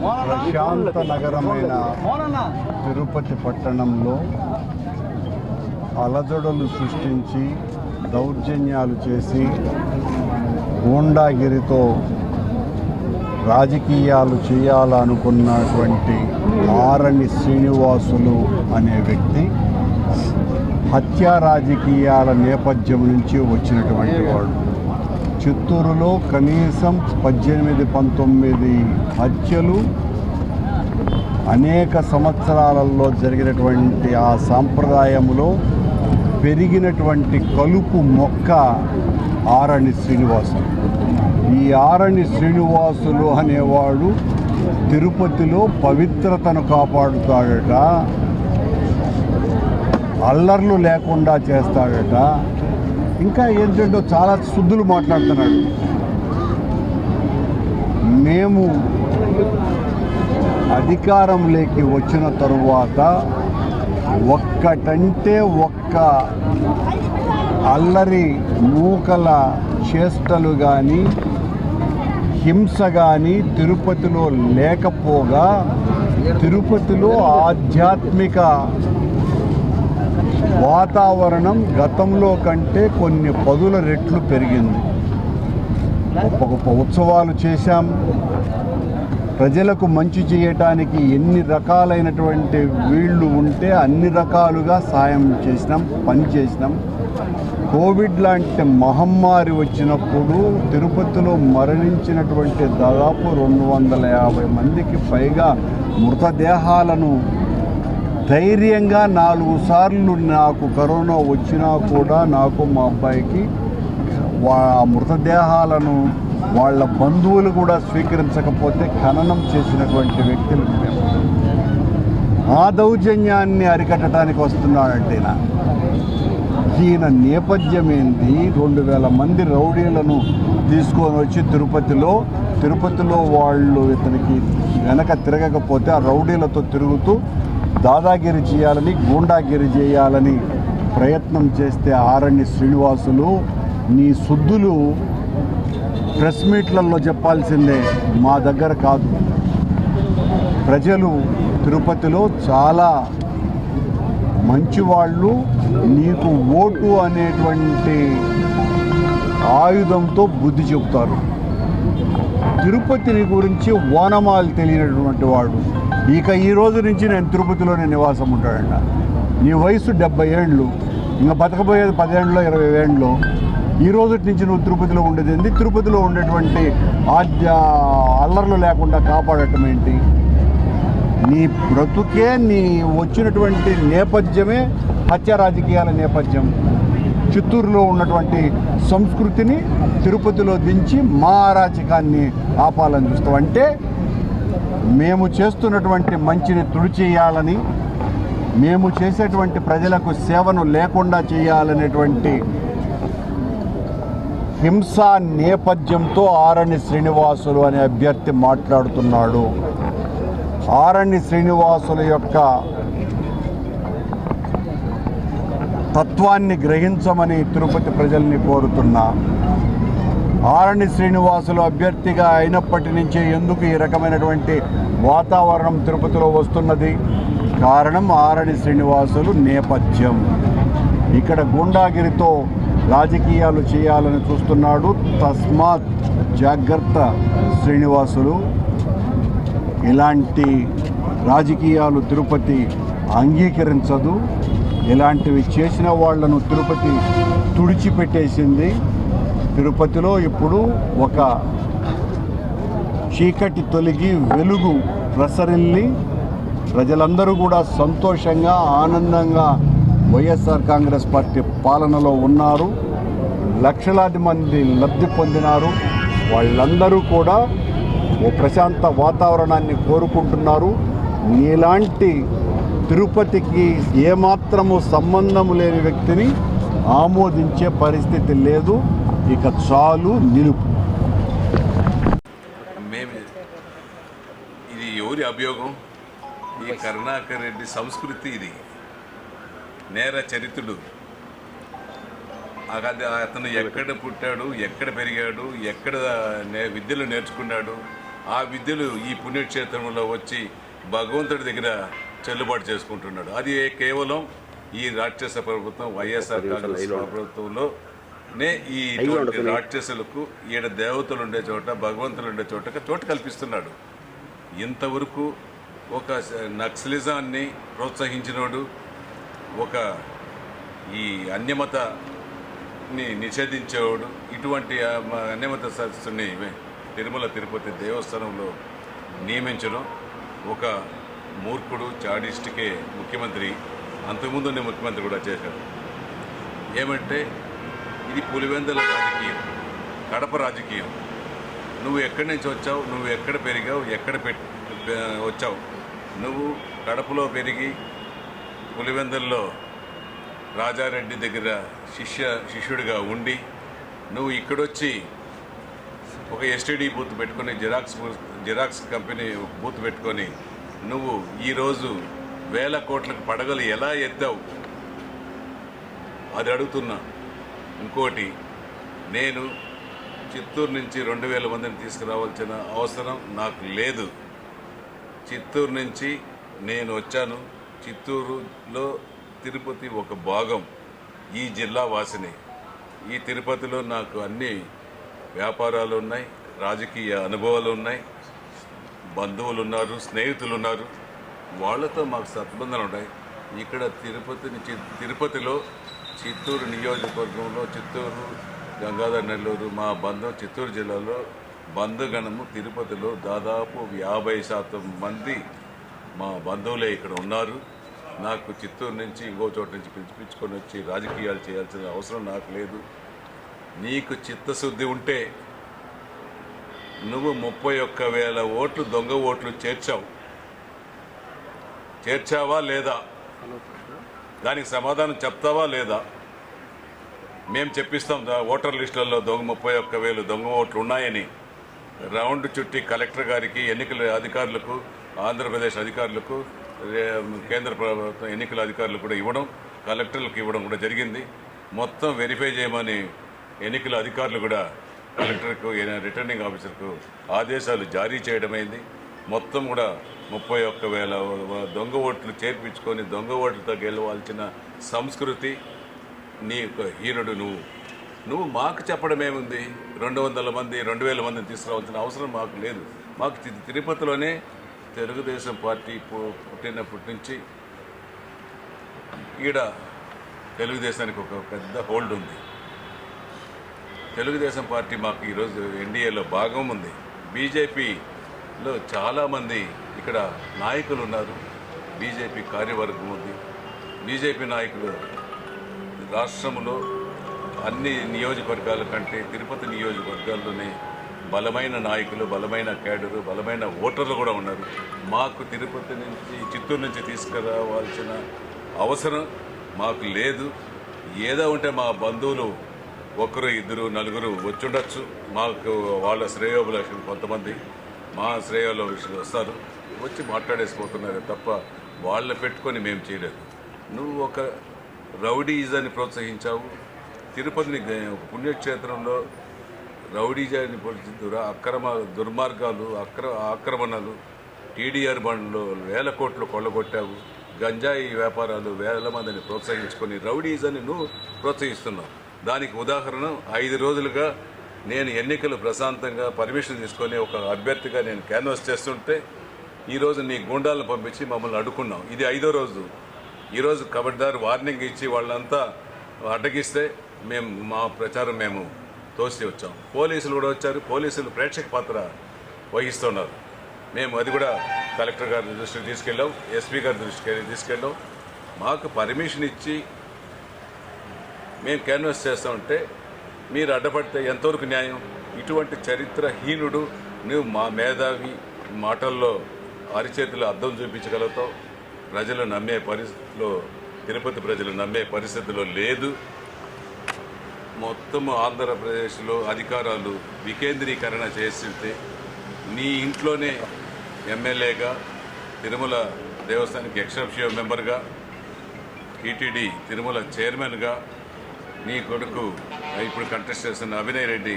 ప్రశాంత నగరమైన తిరుపతి పట్టణంలో అలజడులు సృష్టించి దౌర్జన్యాలు చేసి గూండాగిరితో రాజకీయాలు చేయాలనుకున్నటువంటి ఆరణి శ్రీనివాసులు అనే వ్యక్తి హత్యా రాజకీయాల నేపథ్యం నుంచి వచ్చినటువంటి వాడు. చిత్తూరులో కనీసం పద్దెనిమిది పంతొమ్మిది హత్యలు అనేక సంవత్సరాలలో జరిగినటువంటి ఆ సాంప్రదాయంలో పెరిగినటువంటి కలుపు మొక్క ఆరణి శ్రీనివాసులు. ఈ ఆరణి శ్రీనివాసులు అనేవాడు తిరుపతిలో పవిత్రతను కాపాడుతాడట అల్లర్లు లేకుండా చేస్తాడట ఇంకా ఏంటంటే చాలా శుద్ధులు మాట్లాడుతున్నాడు. మేము అధికారంలోకి వచ్చిన తరువాత ఒక్కటంటే ఒక్క అల్లరి మూకల చేష్టలు కానీ హింస కానీ తిరుపతిలో లేకపోగా తిరుపతిలో ఆధ్యాత్మిక వాతావరణం గతంలో కంటే కొన్ని పదుల రెట్లు పెరిగింది. గొప్ప గొప్ప ఉత్సవాలు చేశాం. ప్రజలకు మంచి చేయటానికి ఎన్ని రకాలైనటువంటి వీళ్ళు ఉంటే అన్ని రకాలుగా సాయం చేసినాం పని చేసినాం. కోవిడ్ లాంటి మహమ్మారి వచ్చినప్పుడు తిరుపతిలో మరణించినటువంటి దాదాపు రెండు వందల యాభై మందికి పైగా మృతదేహాలను ధైర్యంగా నాలుగు సార్లు నాకు కరోనా వచ్చినా కూడా నాకు మా అబ్బాయికి వా ఆ మృతదేహాలను వాళ్ళ బంధువులు కూడా స్వీకరించకపోతే ఖననం చేసినటువంటి వ్యక్తులు మేము ఆ దౌర్జన్యాన్ని అరికట్టడానికి వస్తున్నాడంటే ఈయన. ఈయన నేపథ్యం ఏంది రెండు వేల మంది రౌడీలను తీసుకొని వచ్చి తిరుపతిలో తిరుపతిలో వాళ్ళు ఇతనికి వెనక తిరగకపోతే ఆ రౌడీలతో తిరుగుతూ దాదాగిరి చేయాలని గూండాగిరి చేయాలని ప్రయత్నం చేస్తే ఆరణ్య శ్రీనివాసులు నీ శుద్ధులు ప్రెస్ మీట్లలో చెప్పాల్సిందే మా దగ్గర కాదు. ప్రజలు తిరుపతిలో చాలా మంచివాళ్ళు నీకు ఓటు అనేటువంటి ఆయుధంతో బుద్ధి చెబుతారు. తిరుపతిని గురించి ఓనమాలు తెలియనటువంటి వాడు. ఇక ఈ రోజు నుంచి నేను తిరుపతిలోనే నివాసం ఉంటాడంట. నీ వయసు డెబ్బై ఏండ్లు ఇంకా బతకబోయేది పదేండ్లో ఇరవై ఏండ్లో ఈ రోజు నుంచి నువ్వు తిరుపతిలో ఉండేది ఏంది? తిరుపతిలో ఉండేటువంటి ఆద్య అల్లర్లు లేకుండా కాపాడటం ఏంటి? నీ బ్రతుకే నీ వచ్చినటువంటి నేపథ్యమే హత్య రాజకీయాల నేపథ్యం. చిత్తూరులో ఉన్నటువంటి సంస్కృతిని తిరుపతిలో దించి మా అరాచకాన్ని ఆపాలని చూస్తావు. అంటే మేము చేస్తున్నటువంటి మంచిని తుడిచేయాలని మేము చేసేటువంటి ప్రజలకు సేవను లేకుండా చేయాలనేటువంటి హింసా నేపథ్యంతో ఆరణ్య శ్రీనివాసులు అనే అభ్యర్థి మాట్లాడుతున్నాడు. ఆరణ్య శ్రీనివాసుల యొక్క తత్వాన్ని గ్రహించమని తిరుపతి ప్రజల్ని కోరుతున్నా. ఆరణి శ్రీనివాసులు అభ్యర్థిగా అయినప్పటి నుంచే ఎందుకు ఈ రకమైనటువంటి వాతావరణం తిరుపతిలో వస్తున్నది? కారణం ఆరణి శ్రీనివాసులు నేపథ్యం. ఇక్కడ గుండాగిరితో రాజకీయాలు చేయాలని చూస్తున్నాడు తస్మాత్ జాగ్రత్త శ్రీనివాసులు. ఇలాంటి రాజకీయాలు తిరుపతి అంగీకరించదు. ఇలాంటివి చేసిన వాళ్ళను తిరుపతి తుడిచిపెట్టేసింది. తిరుపతిలో ఇప్పుడు ఒక చీకటి తొలగి వెలుగు ప్రసరిల్లి ప్రజలందరూ కూడా సంతోషంగా ఆనందంగా వైఎస్ఆర్ కాంగ్రెస్ పార్టీ పాలనలో ఉన్నారు. లక్షలాది మంది లబ్ధి పొందినారు. వాళ్ళందరూ కూడా ఓ ప్రశాంత వాతావరణాన్ని కోరుకుంటున్నారు. నీలాంటి తిరుపతికి ఏమాత్రము సంబంధము లేని వ్యక్తిని ఆమోదించే పరిస్థితి లేదు. ఇక చాలు నిలుపు. మేము. ఇది ఎవరి అభియోగం? ఈ కరుణాకర్ రెడ్డి సంస్కృతి ఇది. నేర చరిత్రుడు. అది అతను ఎక్కడ పుట్టాడు ఎక్కడ పెరిగాడు ఎక్కడ నే విద్యలు నేర్చుకున్నాడు ఆ విద్యలు ఈ పుణ్యక్షేత్రంలో వచ్చి భగవంతుడి దగ్గర చెల్లుబాటు చేసుకుంటున్నాడు. అది కేవలం ఈ రాక్షస ప్రభుత్వం వైఎస్ఆర్ కాంగ్రెస్ ప్రభుత్వంలోనే ఈ ఇటువంటి రాక్షసులకు ఈడ దేవతలు ఉండే చోట భగవంతులు ఉండే చోట చోటు కల్పిస్తున్నాడు. ఇంతవరకు ఒక నక్సలిజాన్ని ప్రోత్సహించినోడు ఒక ఈ అన్యమతని నిషేధించేవాడు ఇటువంటి అన్యమత సదస్సుని తిరుమల తిరుపతి దేవస్థానంలో నియమించడం ఒక మూర్ఖుడు చాడిస్టికే ముఖ్యమంత్రి అంతకుముందు ముఖ్యమంత్రి కూడా చేశాడు ఏమంటే ఇది పులివెందల రాజకీయం కడప రాజకీయం. నువ్వు ఎక్కడి నుంచి వచ్చావు? నువ్వు ఎక్కడ పెరిగావు? ఎక్కడ పెట్ వచ్చావు? నువ్వు కడపలో పెరిగి పులివెందుల్లో రాజారెడ్డి దగ్గర శిష్య శిష్యుడిగా ఉండి నువ్వు ఇక్కడొచ్చి ఒక ఎస్టీడీ బూత్ పెట్టుకొని జిరాక్స్ జిరాక్స్ కంపెనీ బూత్ పెట్టుకొని నువ్వు ఈరోజు వేల కోట్లకు పడగలు ఎలా ఎత్తావు? అది అడుగుతున్నా. ఇంకోటి నేను చిత్తూరు నుంచి రెండు వేల మందిని తీసుకురావాల్సిన అవసరం నాకు లేదు. చిత్తూరు నుంచి నేను వచ్చాను. చిత్తూరులో తిరుపతి ఒక భాగం ఈ జిల్లా వాసిని. ఈ తిరుపతిలో నాకు అన్ని వ్యాపారాలు ఉన్నాయి రాజకీయ అనుభవాలు ఉన్నాయి. బంధువులు ఉన్నారు స్నేహితులు ఉన్నారు వాళ్ళతో మాకు సత్బంధాలు ఉంటాయి. ఇక్కడ తిరుపతి తిరుపతిలో చిత్తూరు నియోజకవర్గంలో చిత్తూరు గంగాధర్ నెల్లూరు మా బంధం చిత్తూరు జిల్లాలో బంధుగణము తిరుపతిలో దాదాపు యాభై శాతం మంది మా బంధువులే ఇక్కడ ఉన్నారు. నాకు చిత్తూరు నుంచి ఇంకో చోట నుంచి పిలిచిపించుకొని వచ్చి రాజకీయాలు చేయాల్సిన అవసరం నాకు లేదు. నీకు చిత్తశుద్ధి ఉంటే నువ్వు ముప్పై ఒక్క వేల ఓట్లు దొంగ ఓట్లు చేర్చావు. చేర్చావా లేదా? దానికి సమాధానం చెప్తావా లేదా? మేము చెప్పిస్తాం ఓటర్ లిస్టులలో దొంగ ముప్పై ఒక్క వేలు దొంగ ఓట్లు ఉన్నాయని. రౌండ్ చుట్టి కలెక్టర్ గారికి ఎన్నికల అధికారులకు ఆంధ్రప్రదేశ్ అధికారులకు కేంద్ర ప్రభుత్వం ఎన్నికల అధికారులకు కూడా ఇవ్వడం కలెక్టర్లకు ఇవ్వడం కూడా జరిగింది. మొత్తం వెరిఫై చేయమని ఎన్నికల అధికారులు కూడా కలెక్టర్కు రిటర్నింగ్ ఆఫీసర్కు ఆదేశాలు జారీ చేయడమైంది. మొత్తం కూడా ముప్పై ఒక్క వేల దొంగ ఓట్లు చేర్పించుకొని దొంగ ఓట్లతో గెలవాల్సిన సంస్కృతి నీ యొక్క హీనుడు నువ్వు. నువ్వు మాకు చెప్పడమే ఉంది రెండు వందల మంది రెండు వేల మందిని తీసుకురావాల్సిన అవసరం మాకు లేదు. మాకు తిరుపతిలోనే తెలుగుదేశం పార్టీ పుట్టినప్పటి నుంచి ఈడ తెలుగుదేశానికి ఒక పెద్ద హోల్డ్ ఉంది. తెలుగుదేశం పార్టీ మాకు ఈరోజు ఎన్డీఏలో భాగం ఉంది. బీజేపీ లో చాలామంది ఇక్కడ నాయకులు ఉన్నారు బీజేపీ కార్యవర్గం ఉంది. బీజేపీ నాయకులు రాష్ట్రంలో అన్ని నియోజకవర్గాల కంటే తిరుపతి నియోజకవర్గాల్లోనే బలమైన నాయకులు బలమైన క్యాడరు బలమైన ఓటర్లు కూడా ఉన్నారు. మాకు తిరుపతి నుంచి చిత్తూరు నుంచి తీసుకురావాల్సిన అవసరం మాకు లేదు. ఏదో ఉంటే మా బంధువులు ఒకరు ఇద్దరు నలుగురు వచ్చుండొచ్చు. మాకు వాళ్ళ శ్రేయోభిలాషులు కొంతమంది. మా శ్రేయోభిలాషులు వస్తారు. వచ్చి మాట్లాడేసిపోతున్నారు తప్ప వాళ్ళని పెట్టుకొని మేము చేయలేదు. నువ్వు ఒక రౌడీజాన్ని ప్రోత్సహించావు. తిరుపతిని పుణ్యక్షేత్రంలో రౌడీజాన్ని ప్రోత్సహించారు అక్రమ దుర్మార్గాలు అక్ర ఆక్రమణలు టీడీఆర్ బండ్లో వేల కోట్లు కొల్లగొట్టావు. గంజాయి వ్యాపారాలు వేల మందిని ప్రోత్సహించుకొని రౌడీజాన్ని నువ్వు ప్రోత్సహిస్తున్నావు. దానికి ఉదాహరణ ఐదు రోజులుగా నేను ఎన్నికలు ప్రశాంతంగా పర్మిషన్ తీసుకొని ఒక అభ్యర్థిగా నేను క్యాన్వాస్ చేస్తుంటే ఈరోజు నీ గుండాలను పంపించి మమ్మల్ని అడ్డుకున్నాం ఇది ఐదో రోజు. ఈరోజు కబడ్దారు వార్నింగ్ ఇచ్చి వాళ్ళంతా అడ్డగిస్తే మేము మా ప్రచారం మేము తోసి వచ్చాం. పోలీసులు కూడా వచ్చారు. పోలీసులు ప్రేక్షక పాత్ర వహిస్తున్నారు. మేము అది కూడా కలెక్టర్ గారి దృష్టికి తీసుకెళ్ళాం ఎస్పీ గారి దృష్టికి తీసుకెళ్ళాం. మాకు పర్మిషన్ ఇచ్చి మేము క్యాన్వాస్ చేస్తామంటే మీరు అడ్డపడితే ఎంతవరకు న్యాయం? ఇటువంటి చరిత్రహీనుడు నువ్వు మా మేధావి మాటల్లో అరిచేతులు అర్థం చూపించగలుగుతావు. ప్రజలు నమ్మే పరిస్థితిలో తిరుపతి ప్రజలు నమ్మే పరిస్థితిలో లేదు. మొత్తం ఆంధ్రప్రదేశ్లో అధికారాలు వికేంద్రీకరణ చేస్తుంటే నీ ఇంట్లోనే ఎమ్మెల్యేగా తిరుమల దేవస్థానికి ఎక్సెప్షియో మెంబర్గా టీటీడీ తిరుమల చైర్మన్గా నీ కొడుకు ఇప్పుడు కంటెస్ట్ చేస్తున్న అభినయ్ రెడ్డి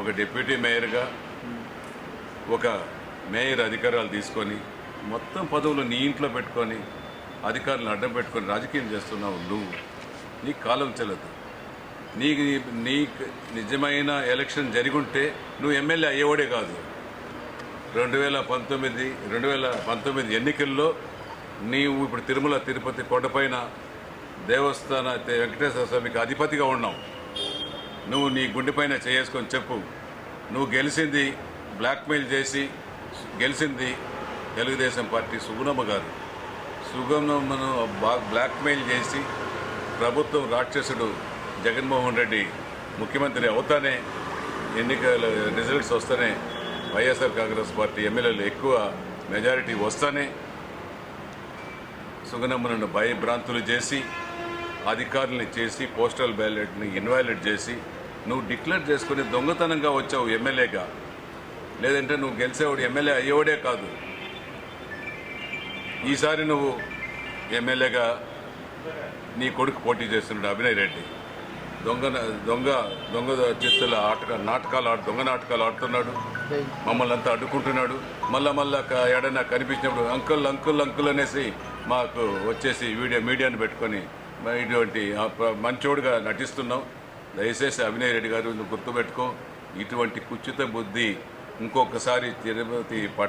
ఒక డిప్యూటీ మేయర్గా ఒక మేయర్ అధికారాలు తీసుకొని మొత్తం పదవులు నీ ఇంట్లో పెట్టుకొని అధికారులను అడ్డం పెట్టుకొని రాజకీయం చేస్తున్నావు నువ్వు. నీకు కాలం చెల్లదు. నీకు నీకు నిజమైన ఎలక్షన్ జరిగుంటే నువ్వు ఎమ్మెల్యే అయ్యేవాడే కాదు. రెండు వేల పంతొమ్మిది రెండు వేల పంతొమ్మిది ఎన్నికల్లో నీవు ఇప్పుడు తిరుమల తిరుపతి కొండపైన దేవస్థాన వెంకటేశ్వర స్వామికి అధిపతిగా ఉన్నావు. నువ్వు నీ గుండెపైన చేసుకొని చెప్పు. నువ్వు గెలిచింది బ్లాక్మెయిల్ చేసి గెలిచింది తెలుగుదేశం పార్టీ సుగుణమ్మ గారు. సుగుణమ్మను బా- బ్లాక్మెయిల్ చేసి ప్రభుత్వం రాక్షసుడు జగన్మోహన్ రెడ్డి ముఖ్యమంత్రి అవుతానే ఎన్నికల రిజల్ట్స్ వస్తానే వైఎస్ఆర్ కాంగ్రెస్ పార్టీ ఎమ్మెల్యేలు ఎక్కువ మెజారిటీ వస్తానే సుగనమ్మను భయభ్రాంతులు చేసి అధికారుల్ని చేసి పోస్టల్ బ్యాలెట్ని ఇన్వాలిడ్ చేసి నువ్వు డిక్లేర్ చేసుకుని దొంగతనంగా వచ్చావు ఎమ్మెల్యేగా. లేదంటే నువ్వు గెలిచేవాడు ఎమ్మెల్యే అయ్యేవాడే కాదు. ఈసారి నువ్వు ఎమ్మెల్యేగా నీ కొడుకు పోటీ చేస్తున్నాడు అభినయ్ రెడ్డి. దొంగ దొంగ దొంగ చేతుల ఆట నాటకాలు ఆడు దొంగ నాటకాలు ఆడుతున్నాడు. మమ్మల్ని అంతా అడ్డుకుంటున్నాడు. మళ్ళా మళ్ళా క- ఎడన్నా కనిపించినప్పుడు అంకుల్ అంకుల్ అంకుల్ అనేసి మాకు వచ్చేసి వీడియో మీడియాను పెట్టుకొని ఇటువంటి మంచోడుగా నటిస్తున్నాం. దయచేసి అభినయ్ రెడ్డి గారు నువ్వు గుర్తుపెట్టుకో. ఇటువంటి కుచిత బుద్ధి ఇంకొకసారి తిరుపతి